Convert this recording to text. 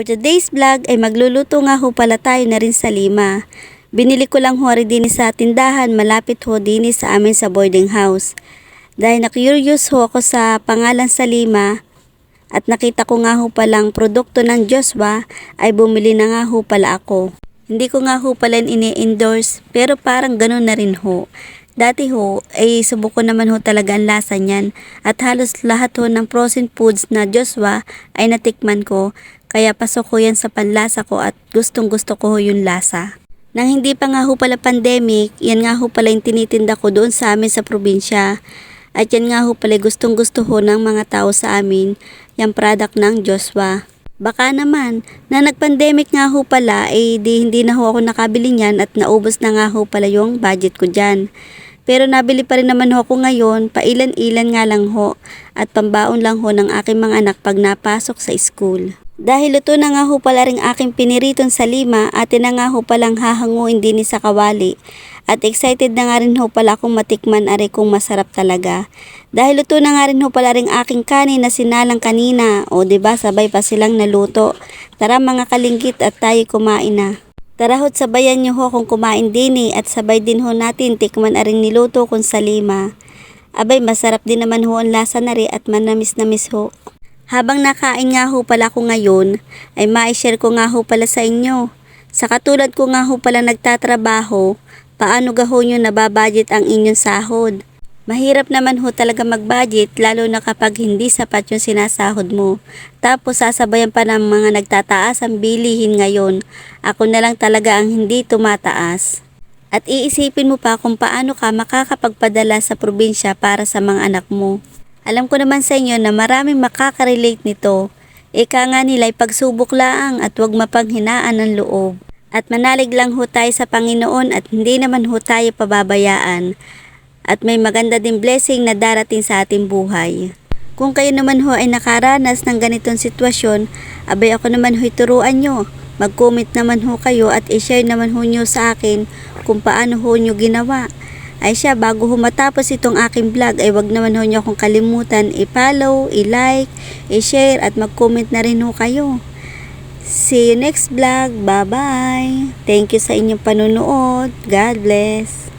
For today's vlog ay magluluto nga ho pala tayo na rin sa lima. Binili ko lang ho din sa tindahan malapit ho din sa amin sa boarding house. Dahil na-curious ho ako sa pangalan sa lima at nakita ko nga ho palang produkto ng Joshua ay bumili na nga ho pala ako. Hindi ko nga ho pala ini-endorse pero parang ganun na rin ho. Dati ho, ay subok ko naman ho talaga ang lasa niyan at halos lahat ho ng frozen foods na Joshua ay natikman ko kaya pasok ko yan sa panlasa ko at gustong gusto ko ho yung lasa. Nang hindi pa nga ho pala pandemic, yan nga ho pala yung tinitinda ko doon sa amin sa probinsya. At yan nga ho pala gustong gusto ho ng mga tao sa amin, yung product ng Joshua. Baka naman, na nag-pandemic nga ho pala, eh di hindi na ho ako nakabili niyan at naubos na nga ho pala yung budget ko dyan. Pero nabili pa rin naman ho ako ngayon, pailan-ilan nga lang ho at pambaon lang ho ng aking mga anak pag napasok sa school. Dahil luto na nga ho pala rin aking piniriton sa lima at na nga ho palang hahanguin din sa kawali. At excited na nga rin ho pala akong matikman are kung masarap talaga. Dahil luto na nga rin ho pala rin aking kanin na sinalang kanina. O ba diba, sabay pa silang naluto. Tara mga kalinggit at tayo kumain na. Tara ho't sabayan niyo ho kung kumain din eh, at sabay din ho natin tikman aring niluto kung sa lima. Abay masarap din naman ho ang lasa na at manamis-namis ho. Habang nakain nga ho pala ko ngayon, ay ma-share ko nga ho pala sa inyo. Sa katulad ko nga ho pala nagtatrabaho, paano ga ho nyo nababudget ang inyong sahod? Mahirap naman ho talaga mag-budget lalo na kapag hindi sapat yung sinasahod mo. Tapos sasabayan pa ng mga nagtataas ang bilihin ngayon. Ako na lang talaga ang hindi tumataas. At iisipin mo pa kung paano ka makakapagpadala sa probinsya para sa mga anak mo. Alam ko naman sa inyo na maraming makaka-relate nito. Ika nga nila'y pagsubok laang at huwag mapanghinaan ng loob. At manalig lang ho tayo sa Panginoon at hindi naman ho tayo pababayaan. At may maganda din blessing na darating sa ating buhay. Kung kayo naman ho ay nakaranas ng ganitong sitwasyon, abay ako naman ho turuan nyo. Mag-comment naman ho kayo at i-share naman ho nyo sa akin kung paano ho nyo ginawa. Ay siya, bago ho matapos itong aking vlog, ay wag naman ho nyo akong kalimutan i-follow, i-like, i-share at mag-comment na rin ho kayo. See you next vlog. Bye-bye. Thank you sa inyong panunood. God bless.